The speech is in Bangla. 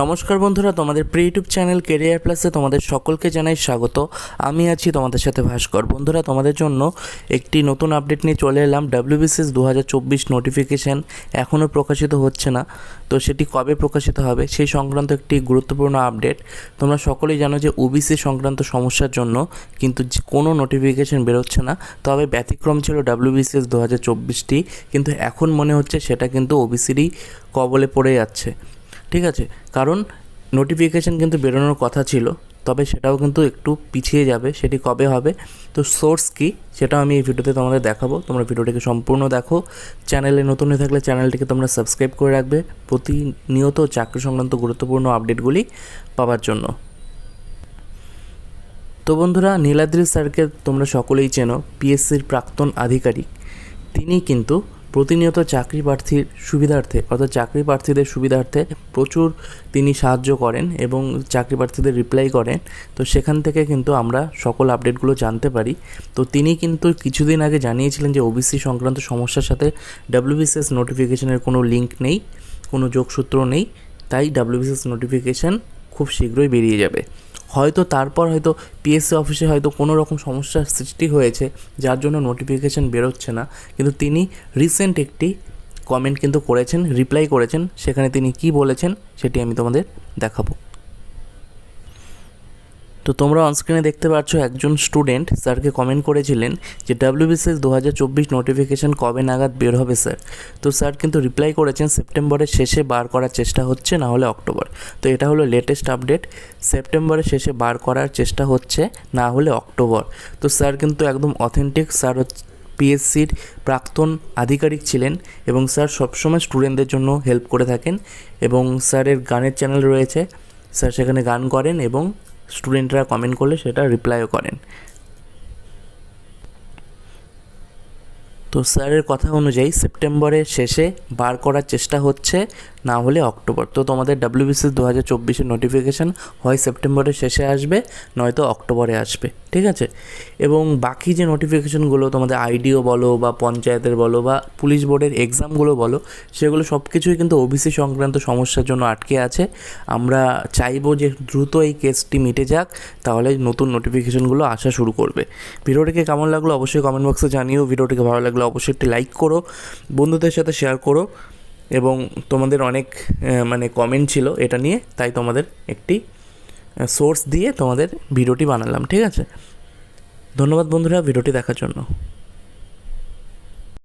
নমস্কার বন্ধুরা, তোমাদের প্রি ইউটিউব চ্যানেল কেরিয়ার প্লাসে তোমাদের সকলকে জানাই স্বাগত। আমি আছি তোমাদের সাথে ভাস্কর। বন্ধুরা, তোমাদের জন্য একটি নতুন আপডেট নিয়ে চলে এলাম। ডাব্লিউবিসিএস দু হাজার চব্বিশ নোটিফিকেশান এখনও প্রকাশিত হচ্ছে না। তো সেটি কবে প্রকাশিত হবে, সেই সংক্রান্ত একটি গুরুত্বপূর্ণ আপডেট তোমরা সকলেই জানো যে ওবিসি সংক্রান্ত সমস্যার জন্য কিন্তু কোনো নোটিফিকেশান বেরোচ্ছে না। তবে ব্যতিক্রম ছিল ডাব্লিউবিসিএস দু হাজার চব্বিশটি কিন্তু এখন মনে হচ্ছে সেটা কিন্তু ওবিসিরই কবলে পড়ে যাচ্ছে। ঠিক আছে? কারণ নোটিফিকেশান কিন্তু বেরোনোর কথা ছিল, তবে সেটাও কিন্তু একটু পিছিয়ে যাবে, সেটি কবে হবে? তো সোর্স কি সেটাও আমি এই ভিডিওতে তোমাদের দেখাবো। তোমরা ভিডিওটিকে সম্পূর্ণ দেখো। চ্যানেলে নতুন হয়ে থাকলে চ্যানেলটিকে তোমরা সাবস্ক্রাইব করে রাখবে। প্রতিনিয়ত চাকরি সংক্রান্ত গুরুত্বপূর্ণ আপডেটগুলি পাওয়ার জন্য। তো বন্ধুরা, নীলাদ্রি স্যারকে তোমরা সকলেই চেনো পিএসসির প্রাক্তন আধিকারিক। তিনি কিন্তু প্রতিনিয়ত চাকরি প্রার্থীর সুবিধার্থে, অর্থাৎ চাকরি প্রার্থীদের সুবিধার্থে প্রচুর তিনি সাহায্য করেন এবং চাকরি প্রার্থীদের রিপ্লাই করেন। তো সেখান থেকে কিন্তু আমরা সকল আপডেটগুলো জানতে পারি। তো তিনি কিন্তু কিছুদিন আগে জানিয়েছিলেন যে ওবিসি সংক্রান্ত সমস্যার সাথে ডাব্লিউবিসিএস নোটিফিকেশনের কোনো লিঙ্ক নেই, কোনো যোগসূত্র নেই। তাই ডাব্লিউবিসিএস নোটিফিকেশান খুব শীঘ্রই বেরিয়ে যাবে। হয়তো তারপর হয়তো পিএসসি অফিসে হয়তো কোনো রকম সমস্যার সৃষ্টি হয়েছে, যার জন্য নোটিফিকেশান বেরোচ্ছে না। কিন্তু তিনি রিসেন্ট একটি কমেন্ট কিন্তু করেছেন রিপ্লাই করেছেন। সেখানে তিনি কি বলেছেন, সেটি আমি তোমাদের দেখাবো। তো তোমরা অনস্ক্রিনে দেখতে পাচ্ছ একজন স্টুডেন্ট স্যারকে কমেন্ট করেছিলেন যে ডাব্লিউবিসিএস দু হাজার চব্বিশ নোটিফিকেশান কবে নাগাদ বের হবে স্যার তো স্যার কিন্তু রিপ্লাই করেছেন সেপ্টেম্বরের শেষে বার করার চেষ্টা হচ্ছে, না হলে অক্টোবর। তো এটা হলো লেটেস্ট আপডেট সেপ্টেম্বরের শেষে বার করার চেষ্টা হচ্ছে, না হলে অক্টোবর। তো স্যার কিন্তু একদম অথেন্টিক স্যার হচ্ছে পিএসসির প্রাক্তন আধিকারিক ছিলেন এবং স্যার সবসময় স্টুডেন্টদের জন্য হেল্প করে থাকেন এবং স্যারের গানের চ্যানেল রয়েছে, স্যার সেখানে গান করেন এবং স্টুডেন্টরা কমেন্ট করলে সেটা রিপ্লাইও করেন। তো স্যারের কথা অনুযায়ী সেপ্টেম্বরের শেষে বার করার চেষ্টা হচ্ছে, না হলে অক্টোবর। তো তোমাদের ডাব্লিউবিসি দু হাজার চব্বিশের নোটিফিকেশান হয় সেপ্টেম্বরের শেষে আসবে, নয়তো অক্টোবরে আসবে। ঠিক আছে? এবং বাকি যে নোটিফিকেশানগুলো তোমাদের আইডিও বলো বা পঞ্চায়েতের বলো বা পুলিশ বোর্ডের এক্সামগুলো বলো, সেগুলো সব কিছুই কিন্তু ওবিসি সংক্রান্ত সমস্যার জন্য আটকে আছে। আমরা চাইব যে দ্রুত এই কেসটি মিটে যাক, তাহলে নতুন নোটিফিকেশানগুলো আসা শুরু করবে। ভিডিওটিকে কেমন লাগল অবশ্যই কমেন্ট বক্সে জানিও। ভিডিওটিকে ভালো লাগলে অবশ্যই একটি লাইক করো, বন্ধুদের সাথে শেয়ার করো এবং তোমাদের অনেক মানে কমেন্ট ছিল এটা নিয়ে, তাই তোমাদের একটি সোর্স দিয়ে তোমাদের ভিডিওটি বানালাম, ঠিক আছে? ধন্যবাদ বন্ধুরা, ভিডিওটি দেখার জন্য।